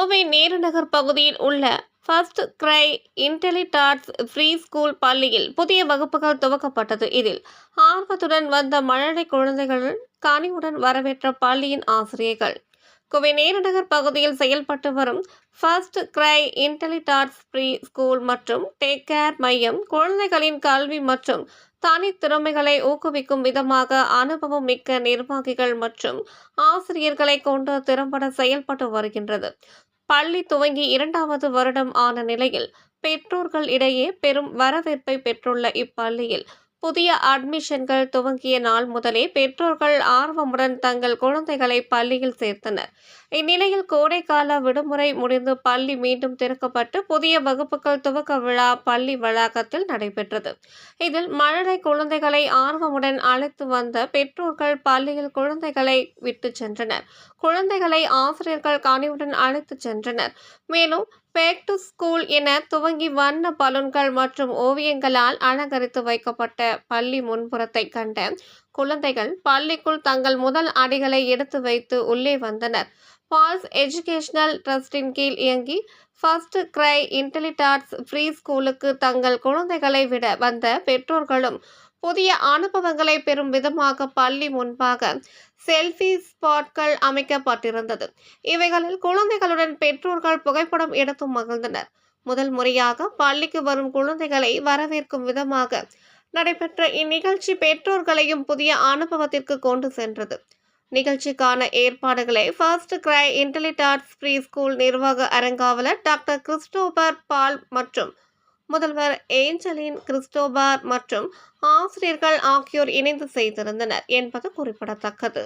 கோவை நேருநகர் பகுதியில் உள்ள First Cry Intellitots free school பள்ளியில் புதிய வகுப்புகள் துவக்கப்பட்டது. இதில் ஆர்வத்துடன் வந்த மழலை குழந்தைகள் கனிவுடன் வரவேற்ற பள்ளியின் ஆசிரியர்கள் கோவை நேருநகர் பகுதியில் செயல்பட்டு வரும் First Cry Intellitots free school மற்றும் டேக் கேர் மையம் குழந்தைகளின் கல்வி மற்றும் தனித்திறமைகளை ஊக்குவிக்கும் விதமாக அனுபவம் மிக்க நிர்வாகிகள் மற்றும் ஆசிரியர்களை கொண்டு திறம்பட செயல்பட்டு வருகின்றது. பள்ளி துவங்கி இரண்டாவது வருடம் ஆன நிலையில் பெற்றோர்கள் இடையே பெரும் வரவேற்பை பெற்றுள்ள இப்பள்ளியில் புதிய அட்மிஷன்கள் துவங்கிய நாள் முதலே பெற்றோர்கள் ஆர்வமுடன் தங்கள் குழந்தைகளை பள்ளியில் சேர்த்தனர். இந்நிலையில் கோடைக்கால விடுமுறை முடிந்து பள்ளி மீண்டும் திறக்கப்பட்டு புதிய வகுப்புகள் துவக்க விழா பள்ளி வளாகத்தில் நடைபெற்றது. இதில் மழலை குழந்தைகளை ஆர்வமுடன் அழைத்து வந்த பெற்றோர்கள் பள்ளியில் குழந்தைகளை விட்டு சென்றனர். குழந்தைகளை ஆசிரியர்கள் கனிவுடன் அழைத்து சென்றனர். மேலும் பேக் டு ஸ்கூல் என துவங்கி வண்ண பலூன்கள் மற்றும் ஓவியங்களால் அலங்கரித்து வைக்கப்பட்ட பள்ளி முன்புறத்தை கண்ட குழந்தைகள் பள்ளிக்குள் தங்கள் முதல் அடிகளை எடுத்து வைத்து உள்ளே வந்தனர். பால்ஸ் எஜுகேஷனல் ட்ரஸ்டின் கீழ் இயங்கி ஃபர்ஸ்ட் கிரை இன்டெலிடாட்ஸ் ஃப்ரீ ஸ்கூலுக்கு தங்கள் குழந்தைகளை விட வந்த பெற்றோர்களும் புதிய அனுபவங்களை பெறும் விதமாக பள்ளி முன்பாக செல்ஃபி ஸ்பாட்கள் அமைக்கப்பட்டிருந்தது. இவைகளில் குழந்தைகளுடன் பெற்றோர்கள் புகைப்படம் எடுத்து மகிழ்ந்தனர். முதல் முறையாக பள்ளிக்கு வரும் குழந்தைகளை வரவேற்கும் விதமாக நடைபெற்ற இந்நிகழ்ச்சி பெற்றோர்களையும் புதிய அனுபவத்திற்கு கொண்டு சென்றது. நிகழ்ச்சிக்கான ஏற்பாடுகளை First Cry Intellitots pre school நிர்வாக அரங்காவலர் டாக்டர் கிறிஸ்டோபர் பால் மற்றும் முதல்வர் ஏஞ்சலின் கிறிஸ்டோபர் மற்றும் ஆசிரியர்கள் ஆகியோர் இணைந்து செய்திருந்தனர் என்பது குறிப்பிடத்தக்கது.